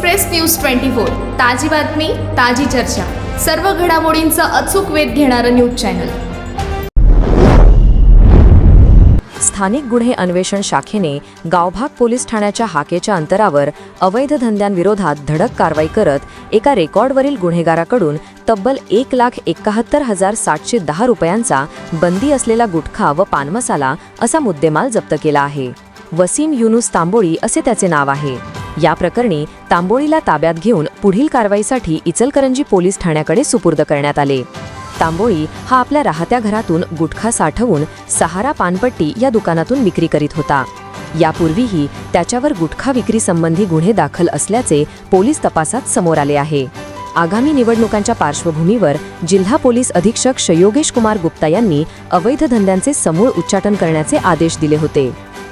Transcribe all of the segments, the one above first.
Express news twenty four ताजी बातमी ताजी चर्चा. सर्व घडामोडींचा अचूक वेध घेणारं न्यूज चॅनल. स्थानिक गुन्हे अन्वेषण शाखेने गावभाग पोलीस ठाण्याच्या हाकेच्या अंतरावर अवैध धंद्यांविरोधात धडक कारवाई करत एका रेकॉर्डवरील गुन्हेगाराकडून तब्बल एक लाख एकाहत्तर हजार सातशे दहा रुपयांचा बंदी असलेला गुटखा व पानमसाला असा मुद्देमाल जप्त केला आहे. वसीम युनुस तांबोळी असे त्याचे नाव आहे. या प्रकरणी तांबोळीला ताब्यात घेऊन पुढील कारवाईसाठी इचलकरंजी पोलीस ठाण्याकडे सुपूर्द करण्यात आले. तांबोळी हा आपल्या राहत्या घरातून गुटखा साठवून सहारा पानपट्टी या दुकानातून विक्री करीत होता. यापूर्वीही त्याच्यावर गुटखा विक्री संबंधी गुन्हे दाखल असल्याचे पोलीस तपासात समोर आले आहे. आगामी निवडणुकांच्या पार्श्वभूमीवर जिल्हा पोलीस अधीक्षक शयोगेश कुमार गुप्ता यांनी अवैध धंद्यांचे समूळ उच्चाटन करण्याचे आदेश दिले होते.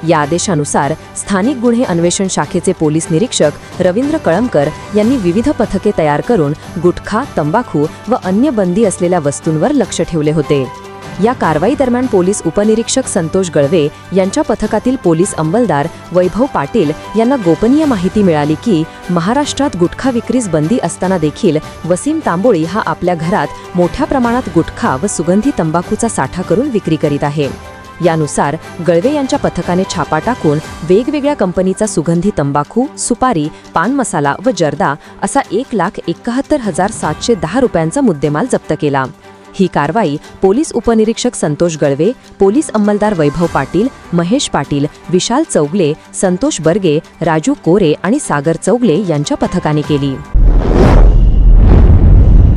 या आदेशानुसार स्थानिक गुन्हे अन्वेषण शाखेचे पोलीस निरीक्षक रवींद्र कळमकर यांनी विविध पथके तयार करून गुटखा तंबाखू व अन्य बंदी असलेल्या वस्तूंवर लक्ष ठेवले होते. या कारवाई दरम्यान पोलीस उपनिरीक्षक संतोष गळवे यांच्या पथकातील पोलीस अंमलदार वैभव पाटील यांना गोपनीय माहिती मिळाली की महाराष्ट्रात गुटखा विक्रीस बंदी असताना देखील वसीम तांबोळी हा आपल्या घरात मोठ्या प्रमाणात गुटखा व सुगंधी तंबाखूचा साठा करून विक्री करीत आहे. यानुसार गळवे यांच्या पथकाने छापा टाकून वेगवेगळ्या कंपनीचा सुगंधी तंबाखू सुपारी पान मसाला व जर्दा असा एक लाख एकाहत्तर हजार सातशे दहा रुपयांचा मुद्देमाल जप्त केला. ही कारवाई पोलीस उपनिरीक्षक संतोष गळवे पोलीस अंमलदार वैभव पाटील महेश पाटील विशाल चौगले संतोष बर्गे राजू कोरे आणि सागर चौगले यांच्या पथकाने केली.